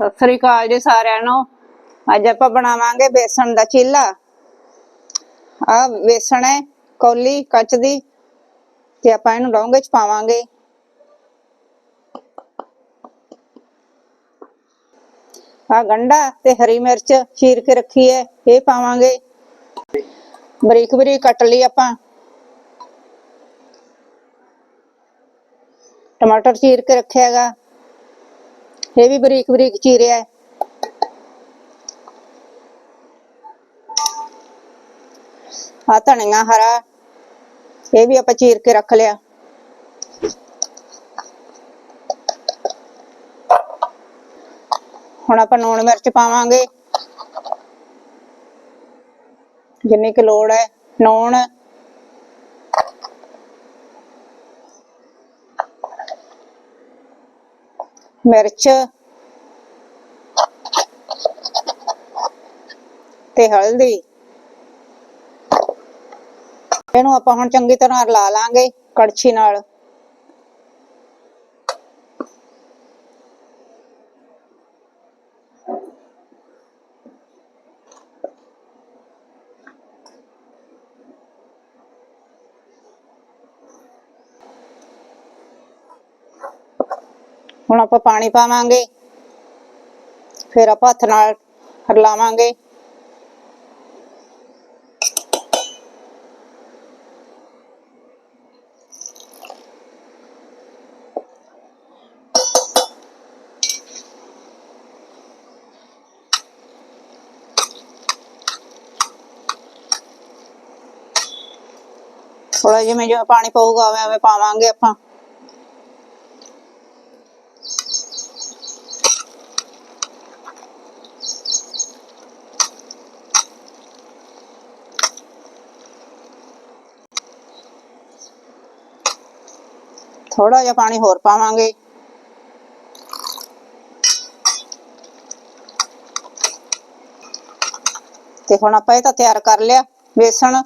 ਸਤਿ ਸ੍ਰੀ ਅਕਾਲ ਜੀ ਸਾਰਿਆਂ ਨੂੰ। ਅੱਜ ਆਪਾਂ ਬਣਾਵਾਂਗੇ ਬੇਸਣ ਦਾ ਚੀਲਾ। ਆ ਬੇਸਣ ਹੈ, ਕੌਲੀ, ਕੱਚ ਦੀ ਤੇ ਆਪਾਂ ਇਹਨੂੰ ਡੋਂਗੇ ਚ ਪਾਵਾਂਗੇ। ਆ ਗੰਡਾ ਤੇ ਹਰੀ ਮਿਰਚ ਚੀਰ ਕੇ ਰੱਖੀ ਹੈ, ਇਹ ਪਾਵਾਂਗੇ। ਬਰੀਕ ਬਰੀਕ ਕੱਟ ਲਈ ਆਪਾਂ। ਟਮਾਟਰ ਚੀਰ ਕੇ ਰੱਖਿਆ ਹੈਗਾ। ਇਹ ਵੀ ਬਰੀਕ ਬਰੀਕ ਚੀਰਿਆ ਹੈ ਆ ਧਨੀਆ ਹਰਾ, ਇਹ ਵੀ ਆਪਾਂ ਚੀਰ ਕੇ ਰੱਖ ਲਿਆ। ਹੁਣ ਆਪਾਂ ਲੂਣ ਮਿਰਚ ਪਾਵਾਂਗੇ। ਜਿੰਨੀ ਕੁ ਲੋੜ ਹੈ ਲੂਣ ਮਿਰਚ ਤੇ ਹਲਦੀ। ਇਹਨੂੰ ਆਪਾਂ ਹੁਣ ਚੰਗੀ ਤਰ੍ਹਾਂ ਰਲਾ ਲਾਂਗੇ ਕੜਛੀ ਨਾਲ। ਹੁਣ ਆਪਾਂ ਪਾਣੀ ਪਾਵਾਂਗੇ। ਫਿਰ ਆਪਾਂ ਹੱਥ ਨਾਲ ਰਲਾਵਾਂਗੇ। ਥੋੜਾ ਜਿਵੇਂ ਜਿਵੇਂ ਪਾਣੀ ਪਊਗਾ, ਉਵੇਂ ਉਵੇਂ ਪਾਵਾਂਗੇ ਆਪਾਂ। ਥੋੜਾ ਜਿਹਾ ਪਾਣੀ ਹੋਰ ਪਾਵਾਂਗੇ। ਤੇ ਹੁਣ ਆਪਾਂ ਇਹ ਤਾਂ ਤਿਆਰ ਕਰ ਲਿਆ ਬੇਸਣ।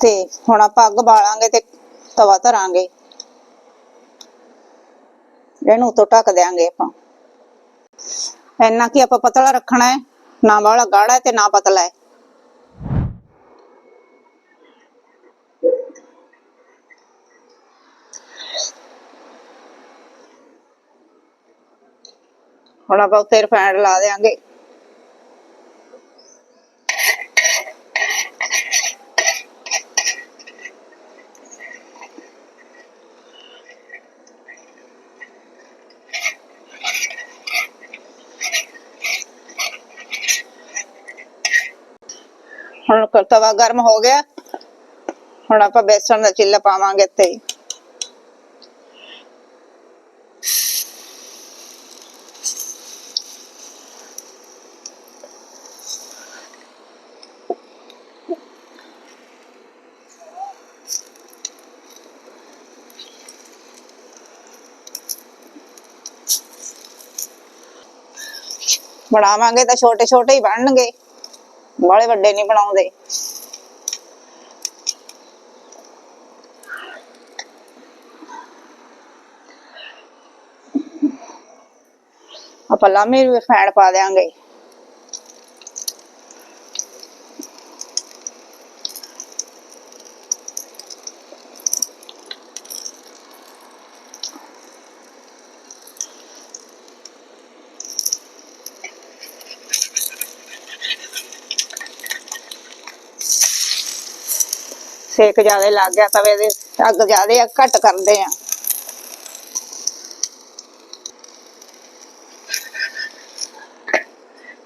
ਤੇ ਹੁਣ ਆਪਾਂ ਅੱਗ ਬਾਲਾਂਗੇ ਤੇ ਤਵਾ ਧਰਾਂਗੇ। ਇਹਨੂੰ ਤੋਂ ਢੱਕ ਦਿਆਂਗੇ ਆਪਾਂ। ਇੰਨਾ ਕਿ ਆਪਾਂ ਪਤਲਾ ਰੱਖਣਾ ਹੈ, ਨਾ ਵਾਲਾ ਗਾੜਾ ਤੇ ਨਾ ਪਤਲਾ ਹੈ। ਹੁਣ ਆਪਾਂ ਉੱਤੇ ਰਿਫਾਈਂਡ ਲਾ ਦੇਾਂਗੇ ਹੁਣ ਤਵਾ ਗਰਮ ਹੋ ਗਿਆ। ਹੁਣ ਆਪਾਂ ਬੇਸਣ ਦਾ ਚਿੱਲਾ ਪਾਵਾਂਗੇ ਇੱਥੇ ਬਣਾਵਾਂਗੇ ਤਾਂ ਛੋਟੇ ਛੋਟੇ ਹੀ ਬਣਨਗੇ। ਬਾਲੇ ਵੱਡੇ ਨਹੀਂ ਬਣਾਉਂਦੇ। ਆਪਾਂ ਲਾਮੇ ਨੂੰ ਫੈਣ ਪਾ ਦੇਾਂਗੇ ਸੇਕ ਜ਼ਿਆਦਾ ਲੱਗ ਗਿਆ, ਤਵੇ ਦੇ ਅੱਗ ਜ਼ਿਆਦਾ ਆ, ਘੱਟ ਕਰਦੇ ਆ।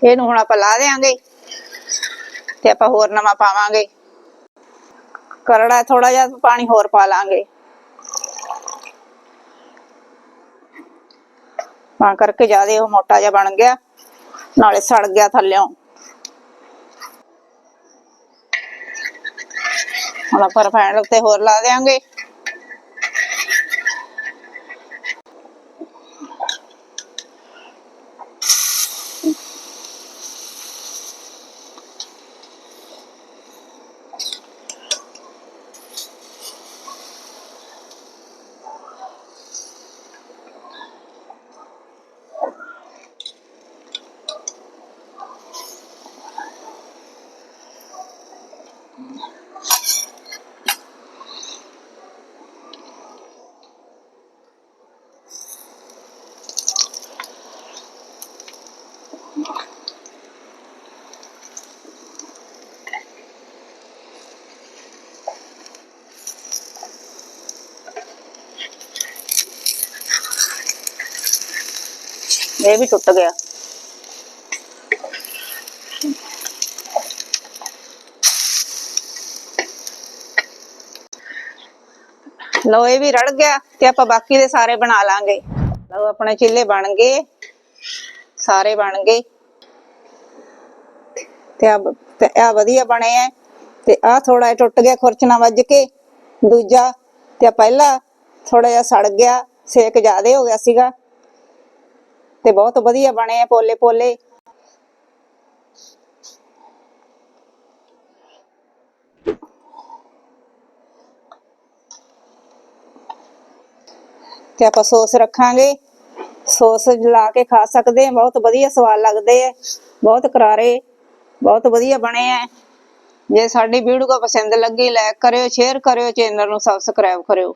ਇਹਨੂੰ ਹੁਣ ਆਪਾਂ ਲਾ ਦੇਾਂਗੇ ਤੇ ਆਪਾਂ ਹੋਰ ਨਵਾਂ ਪਾਵਾਂਗੇ। ਕਰੜਾ ਥੋੜਾ ਜਿਹਾ ਪਾਣੀ ਹੋਰ ਪਾ ਲਾਂਗੇ। ਤਾਂ ਕਰਕੇ ਜ਼ਿਆਦਾ ਉਹ ਮੋਟਾ ਜਿਹਾ ਬਣ ਗਿਆ, ਨਾਲੇ ਸੜ ਗਿਆ ਥੱਲਿਓਂ। ਹੁਣ ਆਪਾਂ ਰਿਫਾਈਂਡ ਉੱਤੇ ਹੋਰ ਲਾ ਦੇਾਂਗੇ ਇਹ ਵੀ ਟੁੱਟ ਗਿਆ। ਲਓ, ਇਹ ਵੀ ਰੜ ਗਿਆ ਤੇ ਆਪਾਂ ਬਾਕੀ ਦੇ ਸਾਰੇ ਬਣਾ ਲਾਂਗੇ। ਲਓ, ਆਪਣੇ ਚਿੱਲੇ ਬਣ ਗਏ। ਸਾਰੇ ਬਣ ਗਏ। ਤੇ ਆ ਤੇ ਆ ਵਧੀਆ ਬਣੇ ਐ। ਤੇ ਆ ਥੋੜਾ ਜਿਹਾ ਟੁੱਟ ਗਿਆ ਖੁਰਚਣਾ ਵੱਜ ਕੇ। ਦੂਜਾ ਤੇ ਆਹ ਪਹਿਲਾ ਥੋੜਾ ਜਿਹਾ ਸੜ ਗਿਆ। ਸੇਕ ਜ਼ਿਆਦੇ ਹੋ ਗਿਆ ਸੀਗਾ। ਤੇ ਬਹੁਤ ਵਧੀਆ ਬਣੇ ਆ ਪੋਲੇ ਪੋਲੇ। ਤੇ ਆਪਾਂ ਸੌਸ ਰੱਖਾਂਗੇ। ਸੌਸ ਲਾ ਕੇ ਖਾ ਸਕਦੇ ਆ, ਬਹੁਤ ਵਧੀਆ ਸਵਾਦ ਲੱਗਦੇ ਆ, ਬਹੁਤ ਕਰਾਰੇ, ਬਹੁਤ ਵਧੀਆ ਬਣੇ ਆ। ਜੇ ਸਾਡੀ ਵੀਡੀਓ ਪਸੰਦ ਲੱਗੀ ਲਾਈਕ ਕਰਿਓ ਸ਼ੇਅਰ ਕਰਿਓ ਚੈਨਲ ਨੂੰ ਸਬਸਕ੍ਰਾਈਬ ਕਰਿਓ।